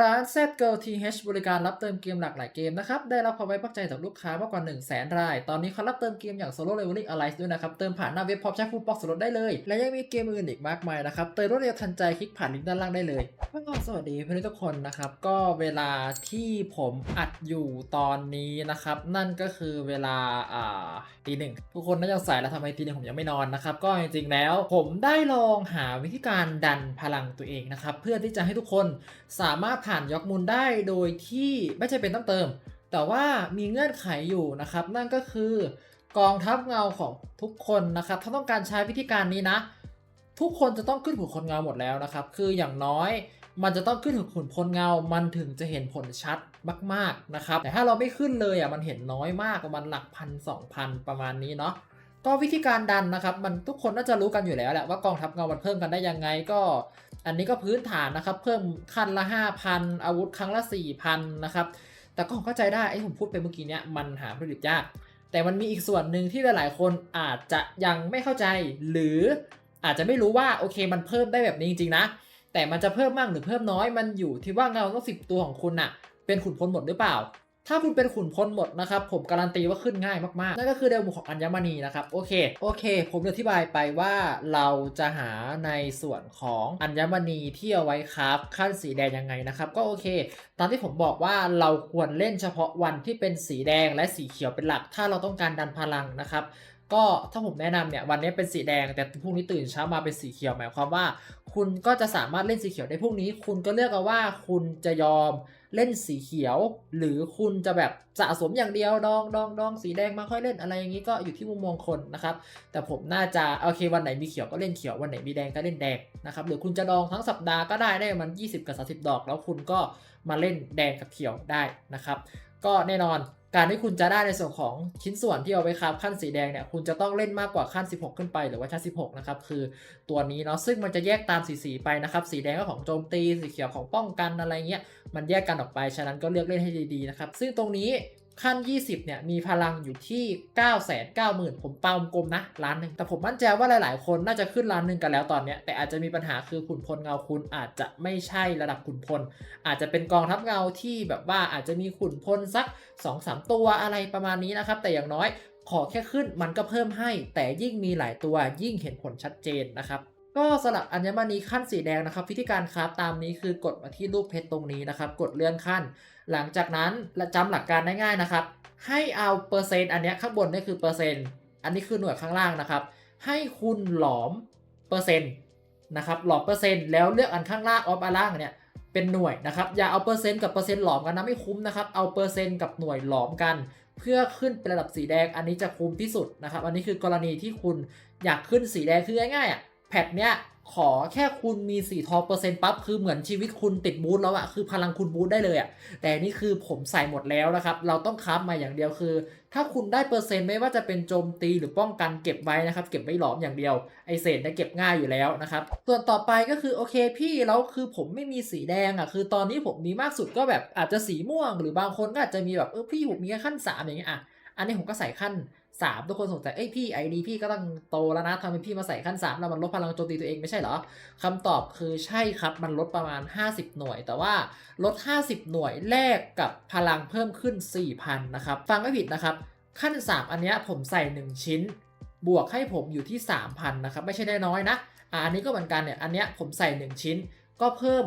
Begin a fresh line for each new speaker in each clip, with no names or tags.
ร้าน ZGirlTH บริการรับเติมเกมหลากหลายเกมนะครับ ได้รับความไว้วางใจจากลูกค้ามากกว่า 1 0 0 0 0แสนราย ตอนนี้เขารับเติมเกมอย่าง Solo Leveling Alliance ด้วยนะครับ เติมผ่านหน้าเว็บพร้อมใช้คูปองส่วนลดได้เลย และยังมีเกมอื่นอีกมากมายนะครับ เติมรวดเร็วทันใจคลิกผ่านลิงก์ด้านล่างได้เลยก็สวัสดีเพื่อนๆทุกคนนะครับ ก็เวลาที่ผมอัดอยู่ตอนนี้นะครับ นั่นก็คือเวลาอ่าตีหนึ่งทุกคนน่าจะสายแล้วทำไมตีหนึ่งผมยังไม่นอนนะครับ ก็จริงๆแล้ว ผมได้ลองหาวิธีการดันพลังตัวเองนะครับ เพื่อที่จะให้ทุกคนสามารถผ่านยอกมูลได้โดยที่ไม่จำเป็นต้องเติม แต่ว่ามีเงื่อนไขอยู่นะครับ นั่นก็คือกองทัพเงาของทุกคนนะครับ ถ้าต้องการใช้วิธีการนี้นะ ทุกคนจะต้องขึ้นหุ่นคนเงาหมดแล้วนะครับ คืออย่างน้อยมันจะต้องขึ้นถึงหุ่นคนเงา มันถึงจะเห็นผลชัดมาก ๆ นะครับ แต่ถ้าเราไม่ขึ้นเลยอะ มันเห็นน้อยมากประมาณหลักพันสองพันประมาณนี้เนาะ ก็วิธีการดันนะครับ มันทุกคนน่าจะรู้กันอยู่แล้วแหละว่ากองทัพเงา มันเพิ่มกันได้ยังไงก็ อันนี้ก็พื้นฐานนะครับ เพิ่มขั้นละ 5,000 อาวุธครั้งละ 4,000 นะครับ แต่ก็เข้าใจได้ไอ้ผมพูดไปเมื่อกี้เนี้ยมันหาผลิตยาก แต่มันมีอีกส่วนหนึ่งที่หลายๆ คนอาจจะยังไม่เข้าใจ หรืออาจจะไม่รู้ว่าโอเคมันเพิ่มได้แบบนี้จริงๆนะ แต่มันจะเพิ่มมากหรือเพิ่มน้อยมันอยู่ที่ว่าเงาต้องสิบตัวของคุณน่ะเป็นขุนพลหมดหรือเปล่า ถ้าคุณเป็นขุนพลหมดนะครับผมการันตีว่าขึ้นง่ายมากๆ นั่นก็คือเดลมุของอัญมณีนะครับโอเคโอเค ผมอธิบายไปว่าเราจะหาในส่วนของอัญมณีที่เอาไว้ครับขั้นสีแดงยังไงนะครับก็โอเค ตามที่ผมบอกว่าเราควรเล่นเฉพาะวันที่เป็นสีแดงและสีเขียวเป็นหลัก ถ้าเราต้องการดันพลังนะครับก็ถ้าผมแนะนำเนี่ยวันนี้เป็นสีแดงแต่พรุ่งนี้ตื่นเช้ามาเป็นสีเขียวหมายความว่า คุณก็จะสามารถเล่นสีเขียวได้พรุ่งนี้ คุณก็เลือกเอาว่าคุณจะยอม เล่นสีเขียว หรือคุณจะแบบสะสมอย่างเดียวดองดองดองสีแดงมาค่อยเล่นอะไรอย่างนี้ก็อยู่ที่มุมมองคนนะครับ แต่ผมน่าจะโอเควันไหนมีเขียวก็เล่นเขียววันไหนมีแดงก็เล่นแดงนะครับหรือคุณจะดองทั้งสัปดาห์ก็ได้ได้มัน 20 กับ 30 ดอก แล้วคุณก็มาเล่นแดงกับเขียวได้นะครับ ก็แน่นอน การที่คุณจะได้ในส่วนของชิ้นส่วนที่เอาไว้ครับขั้นสีแดงเนี่ยคุณจะต้องเล่นมากกว่าขั้น 16 ขึ้นไปหรือว่าชั้น 16 นะครับคือตัวนี้เนาะซึ่งมันจะแยกตามสีสีไปนะครับสีแดงก็ของโจมตีสีเขียวของป้องกันอะไรเงี้ยมันแยกกันออกไปฉะนั้นก็เลือกเล่นให้ดีๆนะครับซึ่งตรงนี้ ขั้น 20 เนี่ย มีพลังอยู่ที่ 9 9 0 0 0 0 ผมเป่ากลมนะล้านหนึ่ง แต่ผมมั่นใจว่าหลาย ๆ คนน่าจะขึ้นล้านหนึ่งกันแล้วตอนเนี้ยแต่อาจจะมีปัญหาคือขุนพลเงาคุณอาจจะไม่ใช่ระดับขุนพล อาจจะเป็นกองทัพเงาที่แบบว่าอาจจะมีขุนพลสัก 2-3 ตัวอะไรประมาณนี้นะครับ แต่อย่างน้อยขอแค่ขึ้นมันก็เพิ่มให้ แต่ยิ่งมีหลายตัวยิ่งเห็นผลชัดเจนนะครับก็สำหรับอัญมณีขั้นสีแดงนะครับ วิธีการคราฟตามนี้คือกดมาที่รูปเพชรตรงนี้นะครับ กดเลื่อนขั้น หลังจากนั้นจำหลักการได้ง่ายนะครับ ให้เอาเปอร์เซ็นต์อันนี้ข้างบนนี่คือเปอร์เซ็นต์อันนี้คือหน่วยข้างล่างนะครับ ให้คุณหลอมเปอร์เซ็นต์นะครับหลอมเปอร์เซ็นต์แล้วเลือกอันข้างล่างออฟอันล่างเนี่ยเป็นหน่วยนะครับอย่าเอาเปอร์เซ็นต์กับเปอร์เซ็นต์หลอมกันนะไม่คุ้มนะครับเอาเปอร์เซ็นต์กับหน่วยหลอมกัน เพื่อขึ้นเป็นระดับสีแดงอันนี้จะคุ้มที่สุดนะครับอันนี้คือกรณีที่คุณอยากขึ้นสีแดงคือง่ายๆอะแพทเนี้ย ขอแค่คุณมีสีทองเปอร์เซ็นต์ปั๊บคือเหมือนชีวิตคุณติดบูทแล้วอะคือพลังคุณบูทได้เลยอะแต่นี่คือผมใส่หมดแล้วนะครับ เราต้องคับมาอย่างเดียวคือ ถ้าคุณได้เปอร์เซ็นต์ไม่ว่าจะเป็นโจมตีหรือป้องกันเก็บไว้นะครับ เก็บไว้หลอมอย่างเดียวไอเศษเนี่ยเก็บง่ายอยู่แล้วนะครับส่วนต่อไปก็คือโอเคพี่แล้วคือผมไม่มีสีแดงอะคือตอนนี้ผมมีมากสุดก็แบบอาจจะสีม่วง หรือบางคนก็อาจจะมีแบบเออพี่ผมมีแค่ขั้นสามอย่างเงี้ยอะ อันนี้ผมก็ใส่ขั้นสามทุกคนสงสัยเอ้ยพี่ไอดีพี่ก็ต้องโตแล้วนะทำไมพี่มาใส่ขั้นสามแล้วมันลดพลังโจมตีตัวเองไม่ใช่เหรอคำตอบคือใช่ครับมันลดประมาณ 50 หน่วย แต่ว่าลด 50 หน่วยแลกกับพลังเพิ่มขึ้น 4,000นะครับฟังไม่ผิดนะครับ ขั้น 3 อันเนี้ยผมใส่ 1 ชิ้น บวกให้ผมอยู่ที่ 3,000นะครับไม่ใช่ได้น้อยนะอะอันนี้ก็เหมือนกันเนี่ยอันเนี้ยผมใส่ 1 ชิ้นก็เพิ่ม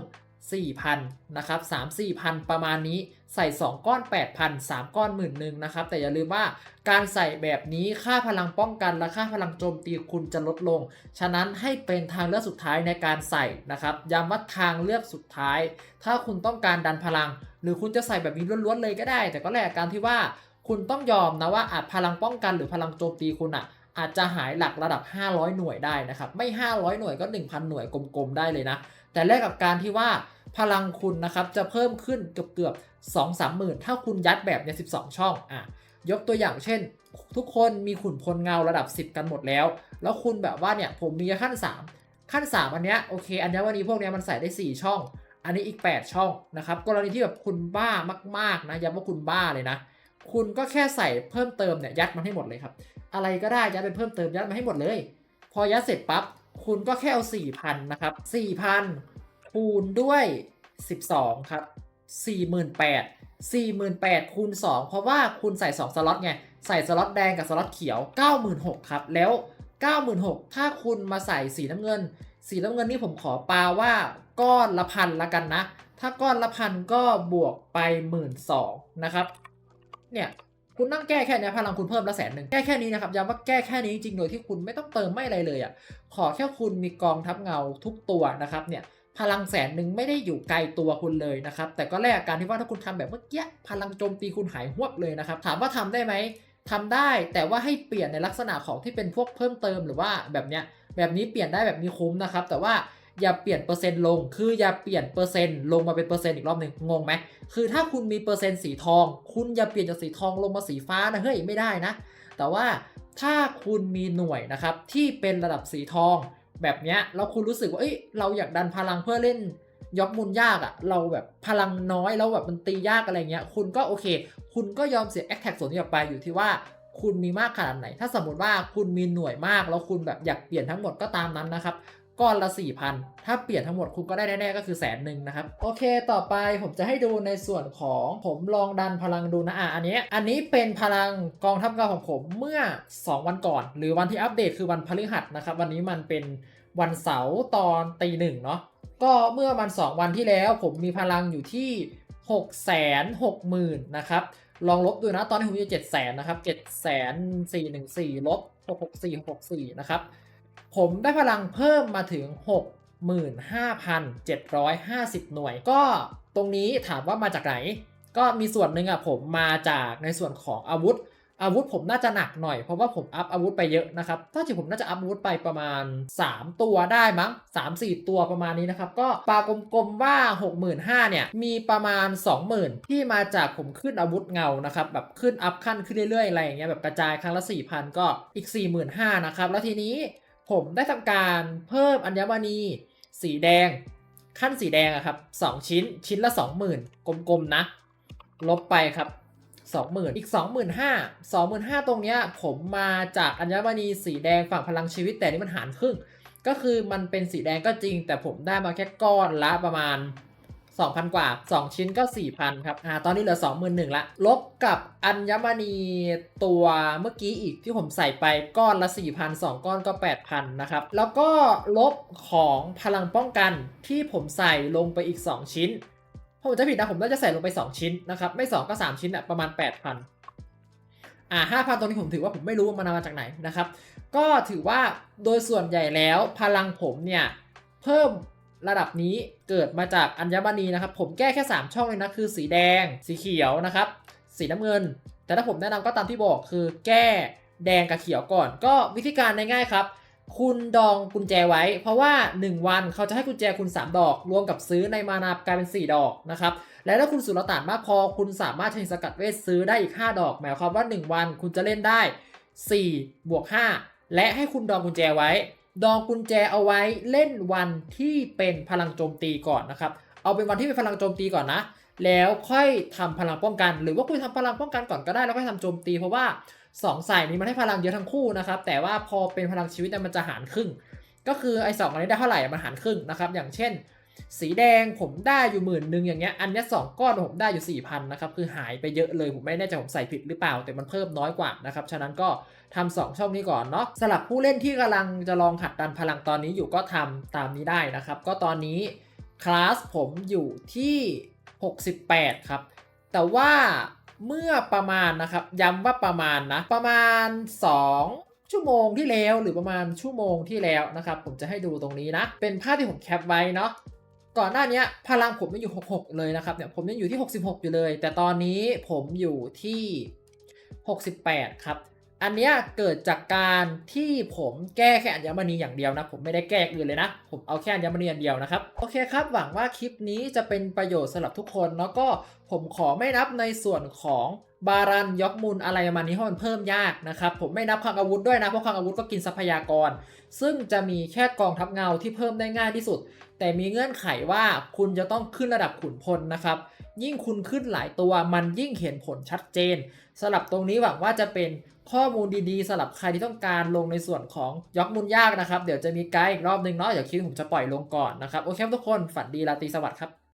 4,000นะครับ3 4,000 ประมาณนี้ ใส่ 2 ก้อน 8,000 3 ก้อนหมื่นหนึ่งนะครับ แต่อย่าลืมว่าการใส่แบบนี้ค่าพลังป้องกันและค่าพลังโจมตีคุณจะลดลง ฉะนั้นให้เป็นทางเลือกสุดท้ายในการใส่นะครับย้ำว่าทางเลือกสุดท้าย ถ้าคุณต้องการดันพลัง หรือคุณจะใส่แบบนี้ล้วนๆเลยก็ได้ แต่ก็แลกการที่ว่าคุณต้องยอมนะว่าอาจพลังป้องกันหรือพลังโจมตีคุณอะอาจจะหายหลักระดับ 500 หน่วยได้นะครับ ไม่ 500 หน่วยก็ 1,000 หน่วยกลมๆ ได้เลยนะ แต่แลกกับการที่ว่า พลังคุณนะครับจะเพิ่มขึ้นเกือบเกือบๆ2 3หมื่นถ้าคุณยัดแบบเนี่ย12 ช่องอะยกตัวอย่างเช่น ทุกคนมีขุนพลเงาระดับ 10 กันหมดแล้ว แล้วคุณแบบว่าเนี่ยผมมีขั้น 3 ขั้น 3 อันเนี้ยโอเค อันเนี้ยวันนี้พวกเนี้ยมันใส่ได้ 4 ช่อง อันนี้อีก 8 ช่องนะครับกรณีที่แบบคุณบ้ามากๆนะย้ำว่าคุณบ้าเลยนะ คุณก็แค่ใส่เพิ่มเติมเนี่ยยัดมันให้หมดเลยครับ อะไรก็ได้ยัดไปเพิ่มเติมยัดมาให้หมดเลย พอยัดเสร็จปั๊บคุณก็แค่เอา4,000นะครับ4,000 คูณด้วย 12 ครับ 48 48คูณ2เพราะว่าคุณใส่ 2 สล็อตไง ใส่สล็อตแดงกับสล็อตเขียว 96,000ครับ แล้ว 96,000ถ้าคุณมาใส่สีน้ำเงิน สีน้ำเงินนี่ผมขอปาว่าก้อนละพันละกันนะ ถ้าก้อนละพันก็บวกไปหมื่นสองนะครับ เนี่ยคุณนั่งแก้แค่นี้พลังคุณเพิ่มละแสนหนึ่งแก้แค่นี้นะครับย้ำว่าแก้แค่นี้จริงๆโดยที่คุณไม่ต้องเติมไม่อะไรเลยอะ่ะขอแค่คุณมีกองทัพเงาทุกตัวนะครับเนี่ย พลังแสนหนึ่งไม่ได้อยู่ไกลตัวคุณเลยนะครับ แต่ก็แลกกับการที่ว่าถ้าคุณทำแบบเมื่อกี้พลังโจมตีคุณหายหวบเลยนะครับ ถามว่าทำได้ไหมทำได้แต่ว่าให้เปลี่ยนในลักษณะของที่เป็นพวกเพิ่มเติมหรือว่าแบบเนี้ยแบบนี้เปลี่ยนได้แบบนี้คุ้มนะครับ แต่ว่าอย่าเปลี่ยนเปอร์เซ็นต์ลง คืออย่าเปลี่ยนเปอร์เซ็นต์ลงมาเป็นเปอร์เซ็นต์อีกรอบหนึ่งงงไหมคือถ้าคุณมีเปอร์เซ็นต์สีทอง คุณอย่าเปลี่ยนจากสีทองลงมาสีฟ้านะเฮ้ยไม่ได้นะ แต่ว่าถ้าคุณมีหน่วยนะครับที่เป็นระดับสีทอง แบบเนี้ยแล้วคุณรู้สึกว่าเอ้ยเราอยากดันพลังเพื่อเล่นยอกมุนยากอะ่ะเราแบบพลังน้อยแล้วแบบมันตียากอะไรเงี้ย คุณก็โอเค คุณก็ยอมเสียแอคแท็กส่วนนี้ออกไปอยู่ที่ว่าคุณมีมากขนาดไหน ถ้าสมมติว่าคุณมีหน่วยมากแล้วคุณแบบอยากเปลี่ยนทั้งหมดก็ตามนั้นนะครับ ก้อนละ 4,000 ถ้าเปลี่ยนทั้งหมดคุณก็ได้แน่ๆก็คือแสนหนึ่งนะครับ โอเคต่อไปผมจะให้ดูในส่วนของผมลองดันพลังดูนะอะอันนี้ อันนี้เป็นพลังกองทัพเงาของผมเมื่อ 2 วันก่อน หรือวันที่อัปเดตคือวันพฤหัสนะครับ วันนี้มันเป็นวันเสาร์ตอนตีหนึ่งเนาะก็เมื่อมัน 2 วันที่แล้ว ผมมีพลังอยู่ที่ 6 6 0 0 0 0นะครับลองลบดูนะตอนนี้ผมอยู่7 0 0 0 0นะครับ7 4 1 4ลบ664 664นะครับ ผมได้พลังเพิ่มมาถึง 65,750 หน่วย ก็ตรงนี้ถามว่ามาจากไหน ก็มีส่วนหนึ่งอะผมมาจากในส่วนของอาวุธ อาวุธผมน่าจะหนักหน่อยเพราะว่าผมอัพอาวุธไปเยอะนะครับถ้าจริงผมน่าจะอัพอาวุธไปประมาณ 3 ตัวได้มั้ง 3-4 ตัวประมาณนี้นะครับ ก็ปากลมๆว่า 65,000เนี่ยมีประมาณ 20,000 ที่มาจากผมขึ้นอาวุธเงานะครับแบบขึ้นอัพขั้นขึ้นเรื่อยๆอะไรอย่างเงี้ยแบบกระจายครั้งละ4,000 ก็อีก 45,000นะครับแล้วทีนี้ ผมได้ทำการเพิ่มอัญมณีสีแดง ขั้นสีแดงอะครับ2ชิ้นชิ้นละ 20,000 กลมๆนะ ลบไปครับ 20,000 อีก 25,000 25,000 ตรงเนี้ยผมมาจากอัญมณีสีแดงฝั่งพลังชีวิตแต่นี่มันหารครึ่ง ก็คือมันเป็นสีแดงก็จริง แต่ผมได้มาแค่ก้อนละประมาณ 2,000 กว่า 2 ชิ้นก็ 4,000 ครับ อ่า ตอนนี้เหลือ 21,000ละลบกับอัญมณีตัวเมื่อกี้อีกที่ผมใส่ไปก้อนละ 4,000 2 ก้อนก็ 8,000 นะครับ แล้วก็ลบของพลังป้องกันที่ผมใส่ลงไปอีก 2 ชิ้น ผมจะผิดนะ ผมน่าจะใส่ลงไป 2 ชิ้นนะครับ ไม่ 2 ก็ 3 ชิ้นอะประมาณ 8,000อ่า5,000ตรงนี้ผมถือว่าผมไม่รู้ว่ามันมาจากไหนนะครับ ก็ถือว่าโดยส่วนใหญ่แล้วพลังผมเนี่ย เพิ่ม ระดับนี้เกิดมาจากอัญมณีนะครับ ผมแก้แค่ 3 ช่องเลยนะคือสีแดง สีเขียวนะครับ สีน้ำเงิน แต่ถ้าผมแนะนำก็ตามที่บอกคือแก้แดงกับเขียวก่อน ก็วิธีการง่ายๆครับ คุณดองกุญแจไว้ เพราะว่า 1 วันเขาจะให้กุญแจคุณ 3 ดอก รวมกับซื้อในมานากลายเป็น 4 ดอกนะครับและถ้าคุณสุลต่านมากพอคุณสามารถใช้สกัดเวทซื้อได้อีก 5 ดอก หมายความว่า 1 วันคุณจะเล่นได้4บวก5และให้คุณดองกุญแจไว้ ดองกุญแจเอาไว้เล่นวันที่เป็นพลังโจมตีก่อนนะครับ เอาเป็นวันที่เป็นพลังโจมตีก่อนนะ แล้วค่อยทำพลังป้องกัน หรือว่าคุณทำพลังป้องกันก่อนก็ได้แล้วค่อยทำโจมตีเพราะว่าสองสายนี้มันให้พลังเยอะทั้งคู่นะครับ แต่ว่าพอเป็นพลังชีวิตมันจะหารครึ่ง ก็คือไอ้สองอันนี้ได้เท่าไหร่มันหารครึ่งนะครับ อย่างเช่น สีแดงผมได้อยู่หมื่นหนึ่งอย่างเงี้ยอันนี้สองก้อนผมได้อยู่สี่พันนะครับคือหายไปเยอะเลยผมไม่แน่ใจผมใส่ผิดหรือเปล่า แต่มันเพิ่มน้อยกว่านะครับฉะนั้นก็ทำสองช่องนี้ก่อนเนาะสำหรับผู้เล่นที่กำลังจะลองหัดดันพลังตอนนี้อยู่ก็ทำตามนี้ได้นะครับก็ตอนนี้คลาสผมอยู่ที่ 68 ครับ แต่ว่าเมื่อประมาณนะครับย้ำว่าประมาณนะ ประมาณ 2 ชั่วโมงที่แล้วหรือประมาณชั่วโมงที่แล้วนะครับ ผมจะให้ดูตรงนี้นะ เป็นภาพที่ผมแคปไว้เนาะ ก่อนหน้านี้พลังผมยังอยู่ 66 เลยนะครับเนี่ยผมยังอยู่ที่ 66 อยู่เลย แต่ตอนนี้ผมอยู่ที่ 68 ครับ อันเนี้ยเกิดจากการที่ผมแก้แค่อัญมณีอย่างเดียวนะ ผมไม่ได้แก้อื่นเลยนะ ผมเอาแค่อัญมณีอย่างเดียวนะครับ โอเคครับ หวังว่าคลิปนี้จะเป็นประโยชน์สำหรับทุกคน แล้วก็ ผมขอไม่นับในส่วนของบารันยกมูลอะไรประมาณนี้เพราะมันเพิ่มยากนะครับผมไม่นับคลังอาวุธด้วยนะเพราะคลังอาวุธก็กินทรัพยากร ซึ่งจะมีแค่กองทัพเงาที่เพิ่มได้ง่ายที่สุด แต่มีเงื่อนไขว่าคุณจะต้องขึ้นระดับขุนพลนะครับ ยิ่งคุณขึ้นหลายตัวมันยิ่งเห็นผลชัดเจนสำหรับตรงนี้หวังว่าจะเป็นข้อมูลดีๆสำหรับใครที่ต้องการลงในส่วนของยกมูลยากนะครับ เดี๋ยวจะมีไกด์อีกรอบนึงเนาะเดี๋ยวคลิปผมจะปล่อยลงก่อนนะครับโอเคครับทุกคนฝันดีราตรีสวัสดิ์ครับ